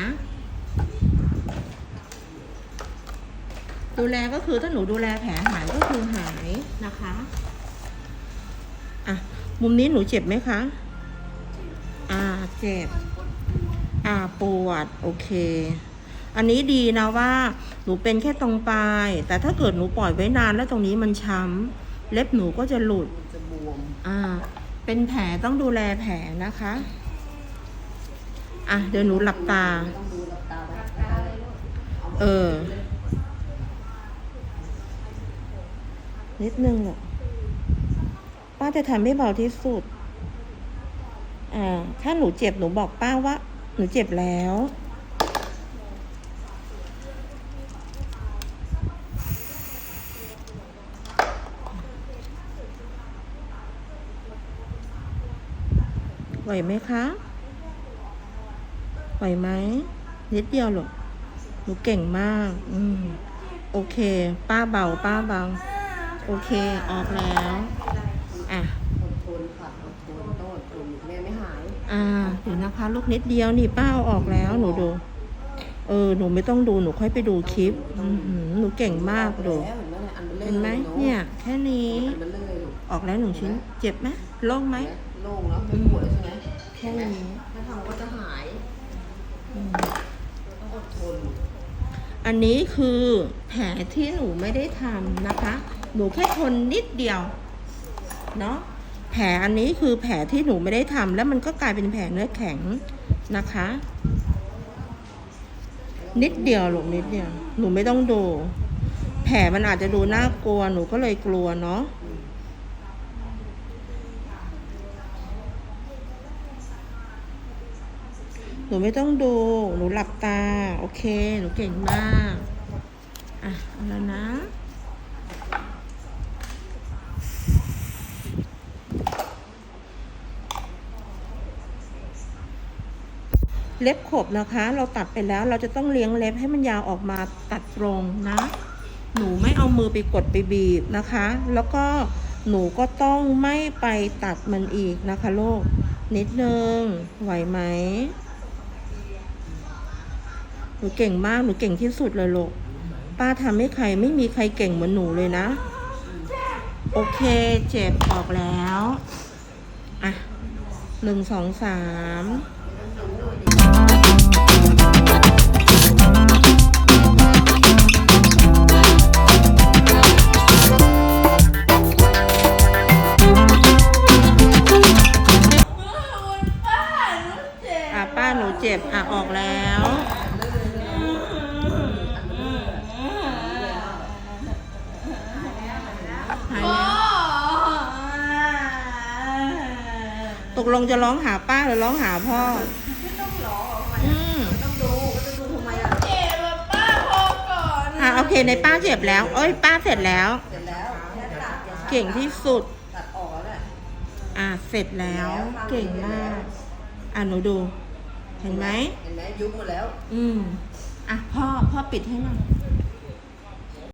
นะดูแลก็คือถ้าหนูดูแลแผลหายก็คือหายนะคะ อะ มุมนี้หนูเจ็บไหมคะ อ่า เจ็บ อ่า ปวด โอเค อันนี้ดีนะว่า หนูเป็นแค่ตรงปลาย แต่ถ้าเกิดหนูปล่อยไว้นานแล้วตรงนี้มันช้ำ เล็บหนูก็จะหลุด จะบวม อ่า เป็นแผลต้องดูแลแผลนะคะ อะเดี๋ยวหนูหลับตาต้องดูหลับตาไว้เออ นิดนึงหรอป้าจะทำให้เบาที่สุด อ่า ถ้าหนูเจ็บหนูบอกป้าว่า หนูเจ็บแล้วไหวไหมคะ ไหวไหม นิดเดียวหรอกหนูเก่งมาก อืม โอเค ป้าเบา ป้าเบา โอเค ออกแล้ว อะอดทนค่ะอดทนต้องอดทนแม่ไม่หาย อ่า เดี๋ยวนะคะ ลูกนิดเดียวนี่ป้าเอาออกแล้ว หนูดู เออ หนูไม่ต้องดู หนูค่อยไปดูคลิป อือหือหนูเก่งมากดู เห็นไหมเนี่ย แค่นี้ ออกแล้วหนึ่งชิ้น เจ็บไหมโล่งไหมโล่งแล้วไม่ปวดใช่ไหมแค่นี้ถ้าทำก็จะหาย อันนี้คือแผลที่หนูไม่ได้ทำนะคะ หนูแค่ทนนิดเดียว เนาะแผลอันนี้คือแผลที่หนูไม่ได้ทำแล้วมันก็กลายเป็นแผลเนื้อแข็งนะคะ นิดเดียวลูกนิดเดียว หนูไม่ต้องดู แผลมันอาจจะดูน่ากลัว หนูก็เลยกลัวเนาะ หนูไม่ต้องดู หนูหลับตา โอเค หนูเก่งมาก อะ เอาแล้วนะ เล็บขบนะคะ เราตัดไปแล้ว เราจะต้องเลี้ยงเล็บให้มันยาวออกมาตัดตรงนะ หนูไม่เอามือไปกดไปบีบนะคะ แล้วก็หนูก็ต้องไม่ไปตัดมันอีกนะคะ โลก นิดนึง ไหวไหม หนูเก่งมาก หนูเก่งที่สุดเลยลูก ป้าทำให้ใครไม่มีใครเก่งเหมือนหนูเลยนะ โอเคเจ็บออกแล้ว อะหนึ่งสองสามอะป้าหนูเจ็บ อะ ออกแล้ว ตกลงจะร้องหาป้าหรือร้องหาพ่อ ไม่ต้องหรออืมต้องดูก็จะดูทำไมอะเจ็บอะป้าพอก่อนอะโอเคในป้าเจ็บแล้ว เอ้ย ป้าเสร็จแล้ว เสร็จแล้วแค่ตัดอย่าช้าเก่งที่สุด ตัดออกแล้วแหละอะเสร็จแล้ว เก่งมาก อะหนูดู เห็นไหมเห็นไหมยุบหมดแล้ว อืมอะพ่อพ่อปิดให้หน่อย